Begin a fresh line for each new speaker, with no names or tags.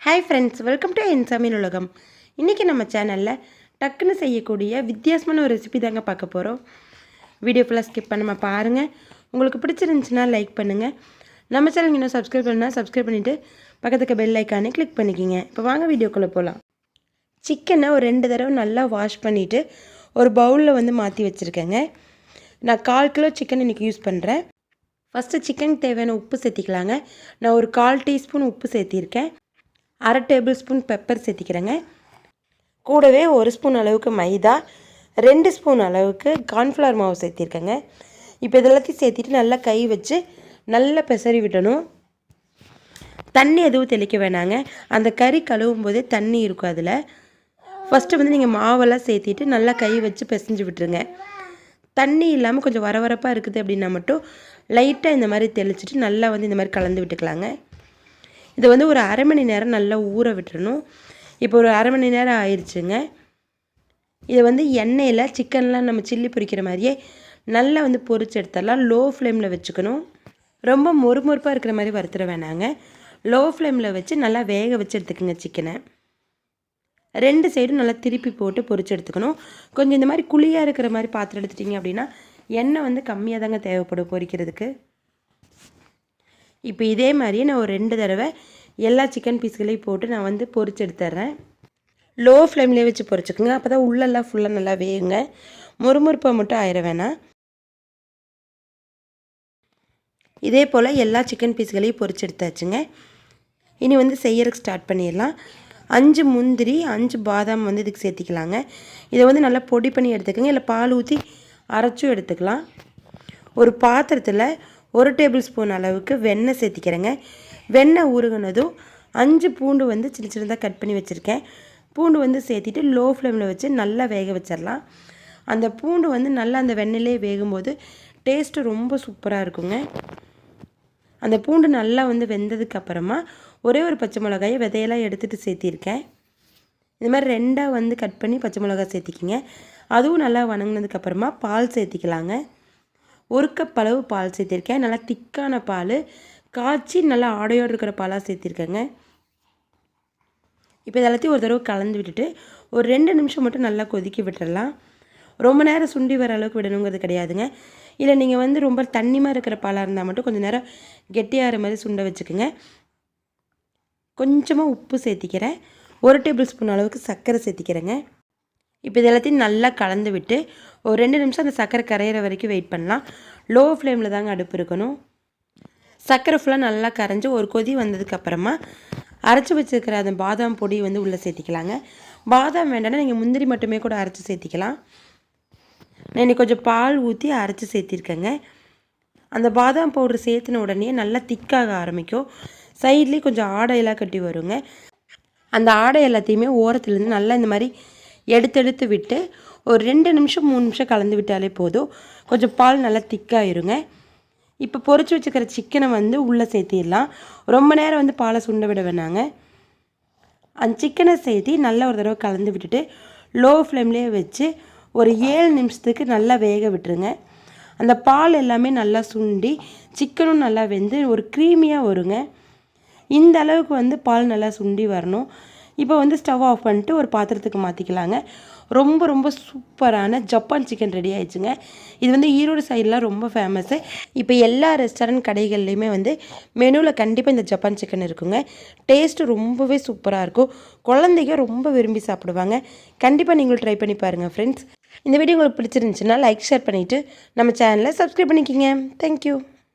Hi friends welcome to என் சமையல் உலகம் இன்றைக்கி நம்ம சேனலில் டக்குன்னு செய்யக்கூடிய வித்தியாசமான ஒரு ரெசிபி தாங்க பார்க்க போகிறோம் வீடியோ ஃபுல்லாக ஸ்கிப் பண்ணாமல் பாருங்கள் உங்களுக்கு பிடிச்சிருந்துச்சுன்னா லைக் பண்ணுங்கள் நம்ம சேனல் இன்னும் சப்ஸ்கிரைப் பண்ணால் சப்ஸ்கிரைப் பண்ணிவிட்டு பக்கத்துக்கு பெல் ஐக்கானே கிளிக் பண்ணிக்கிங்க. இப்போ வாங்க வீடியோக்குள்ளே போகலாம் சிக்கனை ஒரு ரெண்டு தடவை நல்லா வாஷ் பண்ணிவிட்டு ஒரு பவுலில் வந்து மாற்றி வச்சுருக்கேங்க. நான் கால் கிலோ சிக்கன் இன்றைக்கி யூஸ் பண்ணுறேன் ஃபஸ்ட்டு சிக்கனுக்கு தேவையான உப்பு சேர்த்திக்கலாங்க. நான் ஒரு கால் டீஸ்பூன் உப்பு சேர்த்திருக்கேன். அரை டேபிள் ஸ்பூன் பெப்பர் சேர்த்திக்கிறேங்க. கூடவே ஒரு ஸ்பூன் அளவுக்கு மைதா ரெண்டு ஸ்பூன் அளவுக்கு கார்ன்ஃப்ளவர் மாவு சேர்த்திருக்கேங்க. இப்போ இதெல்லாத்தையும் சேர்த்திட்டு நல்லா கை வச்சு நல்லா பெசரி விடணும். தண்ணி எதுவும் தெளிக்க வேணாங்க. அந்த கறி கழுவும் போதே தண்ணி இருக்கும் அதில். ஃபஸ்ட்டு வந்து நீங்கள் மாவெல்லாம் சேர்த்திட்டு நல்லா கை வச்சு பிசைஞ்சு விட்டுருங்க. தண்ணி இல்லாமல் கொஞ்சம் வரவரப்பாக இருக்குது அப்படின்னா மட்டும் லைட்டாக இந்த மாதிரி தெளிச்சிட்டு நல்லா வந்து இந்த மாதிரி கலந்து விட்டுக்கலாங்க. இதை வந்து ஒரு அரை மணி நேரம் நல்லா ஊற விட்டுறணும். இப்போ ஒரு அரை மணி நேரம் ஆயிடுச்சுங்க இதை வந்து எண்ணெயில் சிக்கன்லாம் நம்ம சில்லி பொரிக்கிற மாதிரியே நல்லா வந்து பொரிச்சு எடுத்துடலாம். லோ ஃப்ளேமில் வச்சுக்கணும். ரொம்ப மொறுமொறுப்பாக இருக்கிற மாதிரி வறுத்துட வேணாங்க. லோ ஃப்ளேமில் வச்சு நல்லா வேக வச்சு எடுத்துக்கோங்க சிக்கனை. ரெண்டு சைடும் நல்லா திருப்பி போட்டு பொரிச்சு எடுத்துக்கணும். கொஞ்சம் இந்த மாதிரி குழியாக இருக்கிற மாதிரி பாத்திரம் எடுத்துட்டிங்க அப்படின்னா எண்ணெய் வந்து கம்மியாக தாங்க தேவைப்படும் பொரிக்கிறதுக்கு. இப்போ இதே மாதிரியே நான் ஒரு ரெண்டு தடவை எல்லா சிக்கன் பீஸ்களையும் போட்டு நான் வந்து பொரிச்சு எடுத்துட்றேன் லோ ஃப்ளேம்லேயே வச்சு பொரிச்சுக்கோங்க. அப்போ தான் உள்ளெல்லாம் ஃபுல்லாக நல்லா வேகுங்க. முறுமுறுப்பை மட்டும் ஆயிட வேணாம். இதே போல் எல்லா சிக்கன் பீஸ்களையும் பொரிச்சு எடுத்தாச்சுங்க. இனி வந்து செய்யறதுக்கு ஸ்டார்ட் பண்ணிடலாம். அஞ்சு முந்திரி அஞ்சு பாதாம் வந்து இதுக்கு சேர்த்திக்கலாங்க. இதை வந்து நல்லா பொடி பண்ணி எடுத்துக்கோங்க. இல்லை பால் ஊற்றி அரைச்சும் எடுத்துக்கலாம். ஒரு பாத்திரத்தில் ஒரு டேபிள் ஸ்பூன் அளவுக்கு வெண்ணெய் சேர்த்திக்கிறேங்க. வெண்ணெய் ஊறுகினதும் அஞ்சு பூண்டு வந்து சின்ன சின்னதாக கட் பண்ணி வச்சுருக்கேன். பூண்டு வந்து சேர்த்திட்டு லோ ஃப்ளேமில் வச்சு நல்லா வேக வச்சிடலாம் அந்த பூண்டு வந்து நல்லா அந்த வெண்ணெயிலே வேகும்போது டேஸ்ட்டு ரொம்ப சூப்பராக இருக்குங்க. அந்த பூண்டு நல்லா வந்து வெந்ததுக்கு அப்புறமா ஒரே ஒரு பச்சை மிளகாயை விதையெல்லாம் எடுத்துகிட்டு சேர்த்திருக்கேன். இது மாதிரி ரெண்டாக வந்து கட் பண்ணி பச்சை மிளகாய் சேர்த்திக்கிங்க. அதுவும் நல்லா வணங்கினதுக்கப்புறமா பால் சேர்த்திக்கலாங்க. ஒரு கப் அளவு பால் சேர்த்திருக்கேன். நல்லா திக்கான பால். காய்ச்சி நல்லா ஆடையோடு இருக்கிற பாலாக சேர்த்திருக்கேங்க. இப்போ இதெல்லாத்தையும் ஒரு தடவை கலந்து விட்டுட்டு ஒரு ரெண்டு நிமிஷம் மட்டும் நல்லா கொதிக்க விட்டுடலாம் ரொம்ப நேரம் சுண்டி வர அளவுக்கு விடணுங்கிறது கிடையாதுங்க. இல்லை நீங்கள் வந்து ரொம்ப தண்ணிமாக இருக்கிற பாலாக இருந்தால் மட்டும் கொஞ்சம் நேரம் கெட்டியாகிற மாதிரி சுண்டை வச்சுக்கோங்க. கொஞ்சமாக உப்பு சேர்த்திக்கிறேன். ஒரு டேபிள் ஸ்பூன் அளவுக்கு சர்க்கரை சேர்த்திக்கிறேங்க. இப்போ இது எல்லாத்தையும் நல்லா கலந்து விட்டு ஒரு ரெண்டு நிமிஷம் அந்த சர்க்கரை கரையிற வரைக்கும் வெயிட் பண்ணலாம். லோ ஃப்ளேமில் தாங்க அடுப்பு இருக்கணும். சர்க்கரை ஃபுல்லாக நல்லா கரைஞ்சி ஒரு கொதி வந்ததுக்கப்புறமா அரைச்சி வச்சுருக்கிற அந்த பாதாம் பொடி வந்து உள்ளே சேர்த்திக்கலாங்க. பாதாம் வேண்டாம்னா நீங்கள் முந்திரி மட்டுமே கூட அரைச்சி சேர்த்திக்கலாம். நான் இன்னைக்கு கொஞ்சம் பால் ஊற்றி அரைச்சி சேர்த்திருக்கேங்க. அந்த பாதாம் பவுடர் சேர்த்துன உடனே நல்லா திக்காக ஆரம்பிக்கும். சைட்லேயும் கொஞ்சம் ஆடையெல்லாம் கட்டி வருங்க. அந்த ஆடை எல்லாத்தையுமே ஓரத்துலேருந்து நல்லா இந்த மாதிரி எடுத்து எடுத்து விட்டு ஒரு ரெண்டு நிமிஷம் மூணு நிமிஷம் கலந்து விட்டாலே போதும். கொஞ்சம் பால் நல்லா திக்காயிருங்க. இப்போ பொறிச்சு வச்சுக்கிற சிக்கனை வந்து உள்ளே சேர்த்திடலாம். ரொம்ப நேரம் வந்து பாலை சுண்ட விட வேணாங்க. அந்த சிக்கனை சேர்த்தி நல்லா ஒரு தடவை கலந்து விட்டுட்டு லோ ஃப்ளேம்லேயே வச்சு ஒரு ஏழு நிமிஷத்துக்கு நல்லா வேக விட்டுருங்க. அந்த பால் எல்லாமே நல்லா சுண்டி சிக்கனும் நல்லா வெந்து ஒரு க்ரீமியாக வருங்க. இந்த அளவுக்கு வந்து பால் நல்லா சுண்டி வரணும். இப்போ வந்து ஸ்டவ் ஆஃப் பண்ணிட்டு ஒரு பாத்திரத்துக்கு மாற்றிக்கலாங்க ரொம்ப ரொம்ப சூப்பரான ஜப்பான் சிக்கன் ரெடி ஆயிடுச்சுங்க. இது வந்து ஈரோடு சைடெலாம் ரொம்ப ஃபேமஸ்ஸு இப்போ எல்லா ரெஸ்டாரண்ட் கடைகள்லையுமே வந்து மெனுவில் கண்டிப்பாக இந்த ஜப்பான் சிக்கன் இருக்குங்க. டேஸ்ட்டு ரொம்பவே சூப்பராக இருக்கும். குழந்தைங்க ரொம்ப விரும்பி சாப்பிடுவாங்க. கண்டிப்பாக நீங்களும் ட்ரை பண்ணி பாருங்கள் ஃப்ரெண்ட்ஸ் இந்த வீடியோ உங்களுக்கு பிடிச்சிருந்துச்சுன்னா லைக் ஷேர் பண்ணிவிட்டு நம்ம சேனலை சப்ஸ்கிரைப் பண்ணிக்கிங்க. தேங்க்யூ